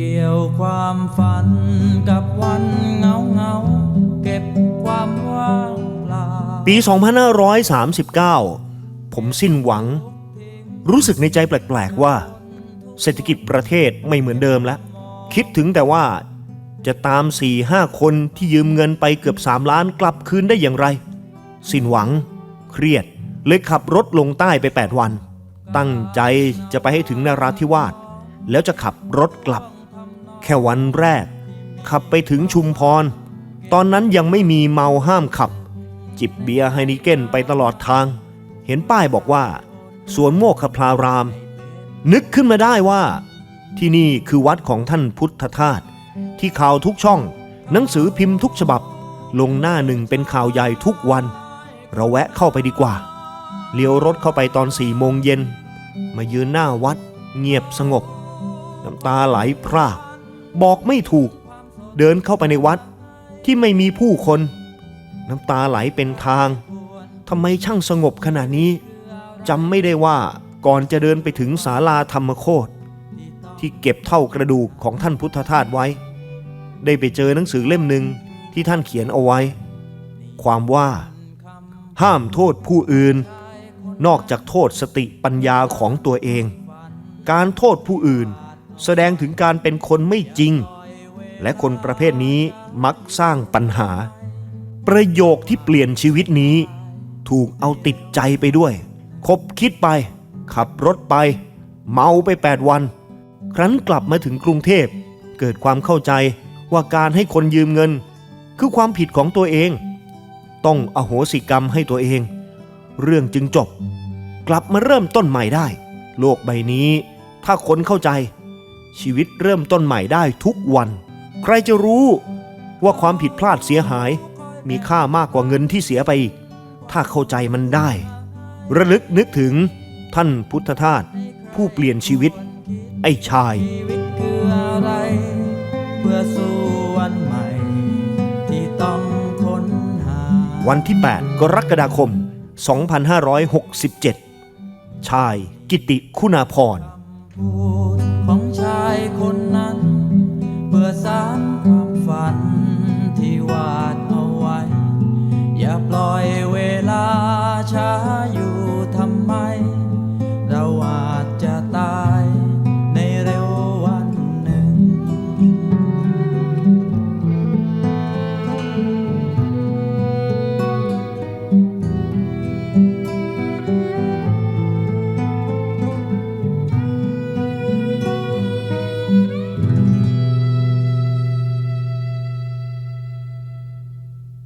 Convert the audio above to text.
เกี่ยวความฝันกับวันเงาเงาเก็บความว่างเปล่าปี 2539 ผมสิ้นหวัง รู้สึกในใจแปลก ๆ ว่า เศรษฐกิจประเทศไม่เหมือนเดิมแล้ว คิดถึงแต่ว่าจะตาม 4-5 คนที่ยืมเงินไปเกือบ 3 ล้านกลับคืนได้อย่างไร สิ้นหวัง เครียดเลยขับรถลงใต้ไป 8 วัน ตั้งใจจะไปให้ถึงนราธิวาสแล้วจะขับรถกลับ ค่วันแรก ขับไปถึงชุมพร ตอนนั้นยังไม่มีเมาห้ามขับ จิบเบียร์ไฮนิเกนไปตลอดทาง เห็นป้ายบอกว่า สวนโมกขพลาราม นึกขึ้นมาได้ว่า ที่นี่คือวัดของท่านพุทธทาสที่ข่าวทุกช่อง หนังสือพิมพ์ทุกฉบับ ลงหน้าหนึ่งเป็นข่าวใหญ่ทุกวัน เราแวะเข้าไปดีกว่า เลี้ยวรถเข้าไปตอนสี่โมงเย็น มายืนหน้าวัด เงียบสงบ น้ำตาไหลพราก บอกไม่ถูก เดินเข้าไปในวัดที่ไม่มีผู้คน น้ำตาไหลเป็นทางทำไมช่างสงบขนาดนี้จำไม่ได้ว่าก่อนจะเดินไปถึงศาลาธรรมโคตรที่เก็บเท่ากระดูกของท่านพุทธทาสไว้ ได้ไปเจอหนังสือเล่มหนึ่งที่ท่านเขียนเอาไว้ ความว่า ห้ามโทษผู้อื่น นอกจากโทษสติปัญญาของตัวเอง การโทษผู้อื่น แสดงถึงการเป็นคนไม่จริง และคนประเภทนี้มักสร้างปัญหา ประโยคที่เปลี่ยนชีวิตนี้ ถูกเอาติดใจไปด้วย คบคิดไป ขับรถไป เมาไป 8 วัน ครั้นกลับมาถึงกรุงเทพ เกิดความเข้าใจว่าการให้คนยืมเงิน คือความผิดของตัวเอง ต้องอโหสิกรรมให้ตัวเอง เรื่องจึงจบ กลับมาเริ่มต้นใหม่ได้ โลกใบนี้ ถ้าคนเข้าใจ ชีวิตเริ่มต้นใหม่ได้ทุกวัน ใครจะรู้ว่าความผิดพลาดเสียหาย มีค่ามากกว่าเงินที่เสียไป ถ้าเข้าใจมันได้ ระลึกนึกถึงท่านพุทธทาสผู้เปลี่ยนชีวิต ไอ้ชายชีวิตคืออะไรเพื่อสู่วันใหม่ที่ต้องค้นหาวันที่ 8 กรกฎาคม 2567 ชายกิติคุณาพร พูดของชายคนนั้น เพื่อสารความฝันที่วาดเอาไว้ อย่าปล่อยเวลาช้า